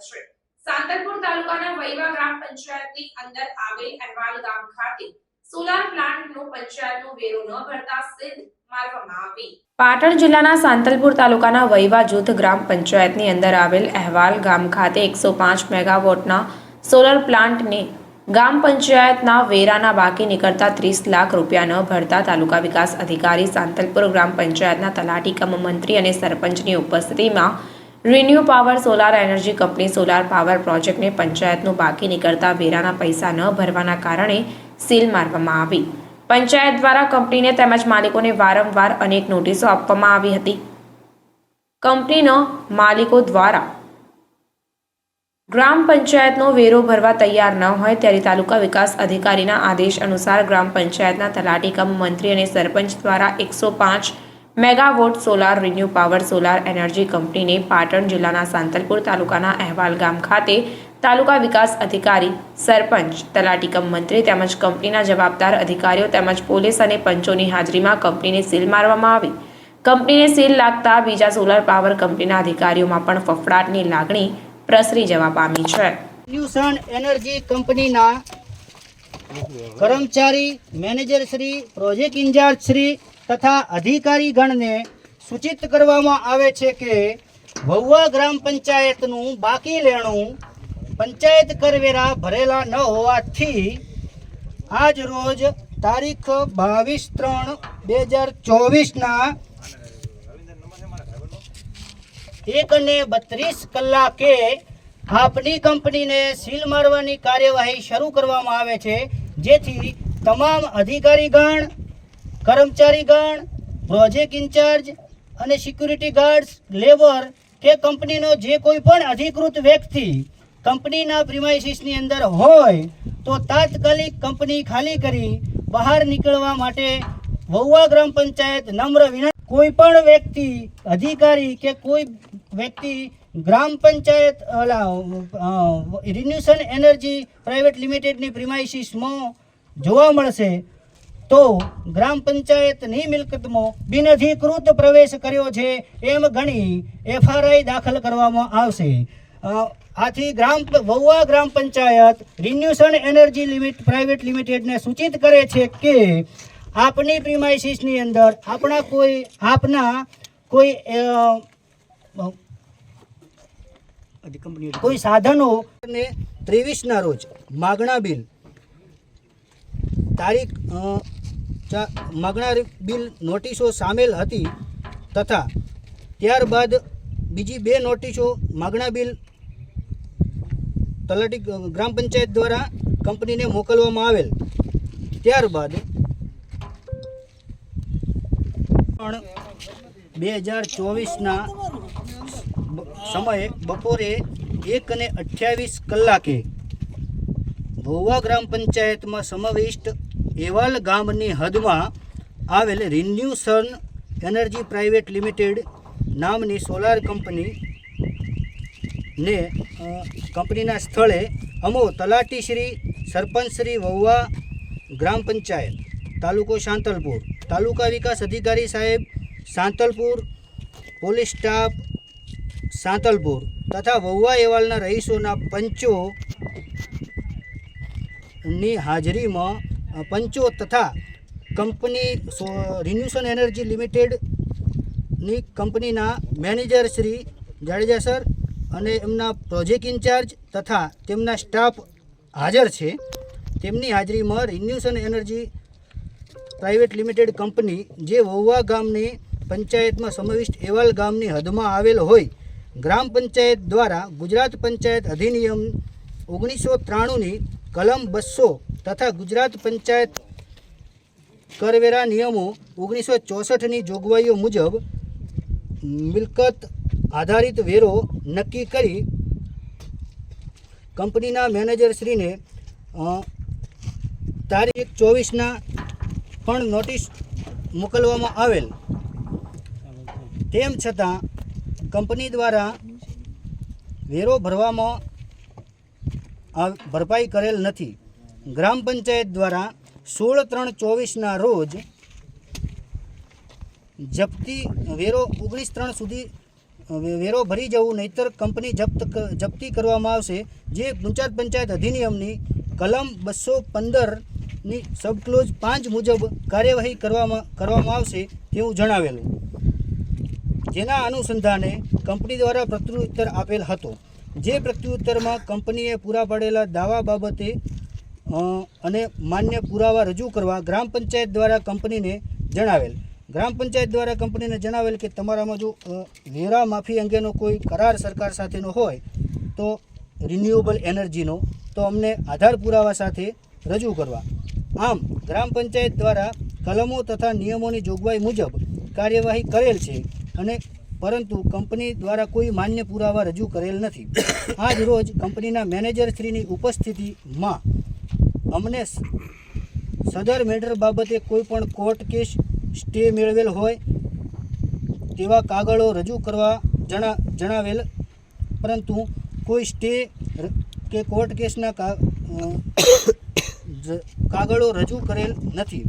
છે સાંતલપુર તાલુકાના વૈવા ગ્રામ પંચાયતની અંદર આવેલ અહેવાલ ગામ ખાતે સોલાર પ્લાન્ટનો પંચાયતનો વેરો ન ભરતા સિદ્ધ પાટણ જિલ્લાના સાંતલપુર તાલુકાના વૈવા જૂથ ગ્રામ પંચાયતની અંદર આવેલ અહેવાલ ગામ ખાતે એકસો પાંચ મેગાવોટના સોલર પ્લાન્ટને ગામ પંચાયતના વેરાના બાકી નીકળતા ત્રીસ લાખ રૂપિયા ન ભરતા તાલુકા વિકાસ અધિકારી સાંતલપુર ગ્રામ પંચાયતના તલાટી કમ મંત્રી અને સરપંચની ઉપસ્થિતિમાં renew power solar energy company solar power પ્રોજેક્ટને પંચાયતનું બાકી નીકળતા વેરાના પૈસા ન ભરવાના કારણે સીલ મારવામાં આવી. પંચાયત દ્વારા કંપનીને તેમજ માલિકોને વારંવાર અનેક નોટિસો આપવામાં આવી હતી. કંપનીનો માલિકો દ્વારા ગ્રામ પંચાયતનો વેરો ભરવા તૈયાર ન હોય ત્યારે તાલુકા વિકાસ અધિકારીના આદેશ અનુસાર ગ્રામ પંચાયતના તલાટી કમ મંત્રી અને સરપંચ દ્વારા એકસો પાંચ megawatt solar, renew power solar energy કંપનીને પાટણ જિલ્લાના સાંતલપુર તાલુકાના અહેવાલ ગામ ખાતે તાલુકા વિકાસ અધિકારી, સરપંચ, તલાટી મંત્રી તેમજ કંપનીના જવાબદાર અધિકારીઓ તેમજ પોલીસ અને પંચોની હાજરીમાં કંપનીને સીલ મારવામાં આવી. કંપનીને સીલ લાગતા બીજા સોલાર પાવર કંપનીના અધિકારીઓમાં પણ ફફડાટની લાગણી પ્રસરી જવા પામી છે. એનર્જી કંપનીના કર્મચારી manager Shri project incharge Shri તથા અધિકારીગણને સૂચિત કરવામાં આવે છે કે વહુવા ગ્રામ પંચાયતનું બાકી લેણું પંચાયત કરવેરા ભરેલા ન હોવાથી આજ રોજ તારીખ બાવીસ ત્રણ બે હજાર ચોવીસના એક ને બત્રીસ કલાકે આપની કંપનીને સીલ મારવાની કાર્યવાહી શરૂ કરવામાં આવે છે, જેથી તમામ અધિકારીગણ કર્મચારીગણ પ્રોજેક્ટ ઇન્ચાર્જ અને સિક્યુરિટી ગાર્ડ્સ લેબર કે કંપનીનો જે કોઈ પણ અધિકૃત વ્યક્તિ કંપનીના પ્રિમાઇસીસની અંદર હોય તો તાત્કાલિક કંપની ખાલી કરી બહાર નીકળવા માટે વહુવા ગ્રામ પંચાયત નમ્ર વિનંતી. કોઈ પણ વ્યક્તિ, અધિકારી કે કોઈ વ્યક્તિ gram panchayat renewsun energy private લિમિટેડની પ્રિમાઇસીસમાં જોવા મળશે તો ગ્રામ પંચાયતની મિલકતમાં બિનઅધિકૃત પ્રવેશ કર્યો છે એમ ગણી એફઆરઆઈ દાખલ કરવામાં આવશે. આથી ગ્રામ Vahuva gram panchayat renewsun energy limit, private લિમિટેડને સૂચિત કરે છે કે આપની પ્રિમાઇસીસની અંદર આપણા કોઈ, આપના કોઈ કોઈ સાધનો ને ત્રેવીસના રોજ માગણા બિલ તારીખ માગણા બિલ નોટિસો સામેલ હતી તથા ત્યારબાદ બીજી બે નોટિસો માગણા બિલ તલાટી ગ્રામ પંચાયત દ્વારા કંપનીને મોકલવામાં આવેલ. ત્યારબાદ પણ બે હજાર ચોવીસના સમયે બપોરે એક અને અઠ્યાવીસ કલાકે ભોવા ગ્રામ પંચાયતમાં સમાવિષ્ટ એવાલ ગામની હદમાં આવેલ રિન્યુસન એનર્જી પ્રાઇવેટ લિમિટેડ નામની સોલાર કંપની ને કંપનીના સ્થળે અમો તલાટી શ્રી સરપંચ શ્રી વહુવા ગ્રામ પંચાયત, તાલુકો શાંતલપુર તાલુકા વિકાસ અધિકારી સાહેબ શાંતલપુર પોલીસ સ્ટાફ સાંતલપુર તથા વહુવા એવાલના રહીશોના પંચો ની હાજરીમાં પંચો તથા કંપની રિન્યુશન એનર્જી લિમિટેડની કંપનીના મેનેજર શ્રી જાડેજા સર અને એમના પ્રોજેક્ટ ઇન્ચાર્જ તથા તેમના સ્ટાફ હાજર છે. તેમની હાજરીમાં renewsun energy private limited company જે વહુવા ગામની પંચાયતમાં સમાવિષ્ટ એવાલ ગામની હદમાં આવેલ હોય, ગ્રામ પંચાયત દ્વારા ગુજરાત પંચાયત અધિનિયમ ઓગણીસો ત્રાણુંની કલમ બસો તથા ગુજરાત પંચાયત કરવેરા નિયમો ઓગણીસો ચોસઠની જોગવાઈઓ મુજબ મિલકત આધારિત વેરો નક્કી કરી કંપનીના મેનેજરશ્રીને તારીખ ચોવીસના પણ નોટિસ મોકલવામાં આવેલ. તેમ છતાં, કંપની દ્વારા વેરો ભરવામાં ભરપાઈ કરેલ નથી. ગ્રામ પંચાયત દ્વારા સોળ ત્રણ ચોવીસના રોજ જપ્તી, વેરો ઓગણીસ ત્રણ સુધી વેરો ભરી જવું, નહીતર કંપની જપ્ત જપ્તી કરવામાં આવશે. જે ગુજરાત પંચાયત અધિનિયમની કલમ બસો પંદરની સબક્લોઝ પાંચ મુજબ કાર્યવાહી કરવામાં કરવામાં આવશે તેવું જણાવેલું. જેના અનુસંધાને કંપની દ્વારા પ્રત્યુત્તર આપેલ હતો. જે પ્રત્યુત્તરમાં કંપનીએ પૂરા પાડેલા દાવા બાબતે અને માન્ય પુરાવા રજૂ કરવા ગ્રામ પંચાયત દ્વારા કંપનીને જણાવેલ. ગ્રામ પંચાયત દ્વારા કંપનીને જણાવેલ કે તમારામાં જો વેરા માફી અંગેનો કોઈ કરાર સરકાર સાથેનો હોય, તો રિન્યુએબલ એનર્જીનો તો અમને આધાર પુરાવા સાથે રજૂ કરવા. આમ, ગ્રામ પંચાયત દ્વારા કલમો તથા નિયમોની જોગવાઈ મુજબ કાર્યવાહી કરેલ છે અને પરંતુ કંપની દ્વારા કોઈ માન્ય પુરાવા રજૂ કરેલ નથી. આજ રોજ કંપનીના મેનેજરશ્રીની ઉપસ્થિતિમાં અમને સદર મેટર બાબતે કોઈ પણ કોર્ટ કેસ સ્ટે મેળવેલ હોય તેવા કાગળો રજૂ કરવા જણા, જણાવેલ. પરંતુ કોઈ સ્ટે કે કોર્ટ કેસના કાગળો રજૂ કરેલ નથી.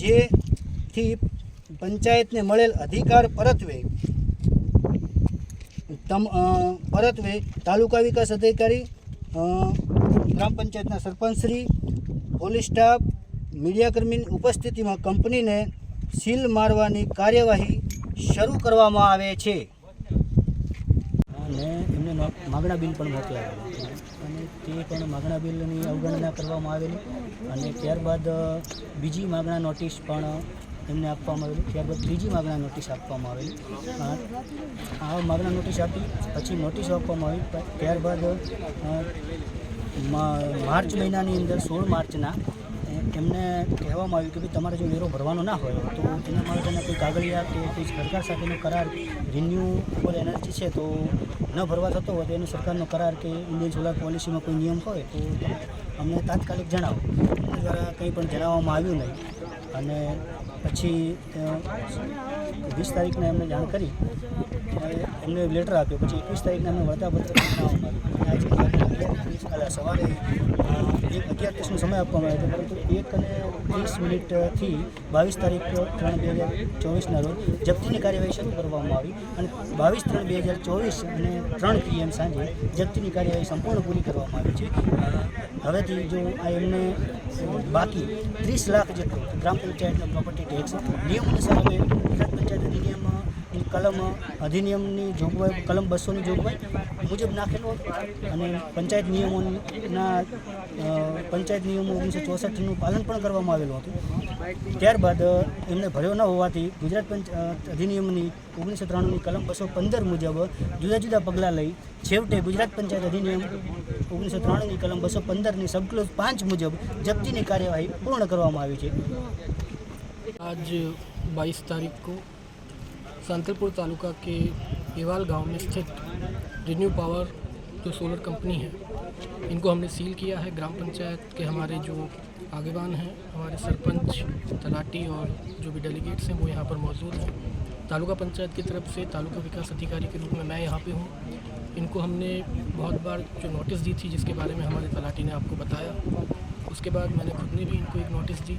જેથી પંચાયતને મળેલ અધિકાર પરત્વે તમ પરતવે તાલુકા વિકાસ અધિકારી ગ્રામ પંચાયતના સરપંચશ્રી પોલીસ સ્ટાફ મીડિયાકર્મીની ઉપસ્થિતિમાં કંપનીને સીલ મારવાની કાર્યવાહી શરૂ કરવામાં આવે છે. અને એમને માગણા બિલ પણ મોકલાવેલા અને તે પણ માગણા બિલની અવગણના કરવામાં આવેલી. અને ત્યારબાદ, બીજી માગણા નોટિસ પણ એમને આપવામાં આવેલી. ત્યારબાદ ત્રીજી માગણા નોટિસ આપવામાં આવેલી. આ માગણા નોટિસ આપી, પછી નોટિસ આપવામાં આવી. ત્યારબાદ માર્ચ મહિનાની અંદર સોળ માર્ચના એમને કહેવામાં આવ્યું કે ભાઈ તમારે જો વેરો ભરવાનો ના હોય, તો એના માટેના કોઈ કાગળિયા કે કોઈ સરકાર સાથેનો કરાર રિન્યુએબલ એનર્જી છે તો ન ભરવા થતો હોય તો એનો સરકારનો કરાર કે ઇન્ડિયન સોલાર પોલિસીમાં કોઈ નિયમ હોય તો તમે અમને તાત્કાલિક જણાવો. દ્વારા કંઈ પણ જણાવવામાં આવ્યું નહીં. અને પછી વીસ તારીખને એમને જાણ કરી એમને લેટર આપ્યો. પછી એકવીસ તારીખને એમને વળતાપત્ર સવારે એક અગિયાર ત્રીસનો સમય આપવામાં આવ્યો પરંતુ એક અને ત્રીસ મિનિટથી બાવીસ તારીખ ત્રણ બે હજાર ચોવીસના રોજ જપ્તીની કાર્યવાહી શરૂ કરવામાં આવી અને બાવીસ ત્રણ બે હજાર ચોવીસ અને ત્રણ પીએમ સાંજે જપ્તીની કાર્યવાહી સંપૂર્ણ પૂરી કરવામાં આવી છે. હવેથી જો આ એમને બાકી ત્રીસ લાખ જેટલો ગ્રામ પંચાયતનો પ્રોપર્ટી ટેક્સ નિયમ અનુસાર અમે પંચાયત અધિનિયમ કલમ, અધિનિયમની જોગવાઈ, કલમ બસોની જોગવાઈ મુજબ નાખેલો અને પંચાયત નિયમોના પંચાયત નિયમો ઓગણીસો ચોસઠનું પાલન પણ કરવામાં આવેલું હતું. ત્યારબાદ એમને ભર્યો ન હોવાથી ગુજરાત પંચ અધિનિયમની ઓગણીસો ત્રાણુંની કલમ બસો પંદર મુજબ જુદા જુદા પગલાં લઈ છેવટે ગુજરાત પંચાયત અધિનિયમ ઓગણીસો ત્રાણુંની કલમ બસો પંદરની સબક્લોઝ પાંચ મુજબ જપ્તીની કાર્યવાહી પૂર્ણ કરવામાં આવી છે. आज 22 तारीख को सांतलपुर तालुका के एवाल गाँव में स्थित रिन्यू पावर जो सोलर कंपनी है, इनको हमने सील किया है। ग्राम पंचायत के हमारे जो आगेवान हैं, हमारे सरपंच, तलाटी और जो भी डेलीगेट्स हैं, वो यहाँ पर मौजूद हैं। तालुका पंचायत की तरफ़ से तालुका विकास अधिकारी के रूप में मैं यहाँ पे हूँ। इनको हमने बहुत बार जो नोटिस दी थी, जिसके बारे में हमारे तलाटी ने आपको बताया। उसके बाद मैंने खुद ने भी इनको एक नोटिस दी।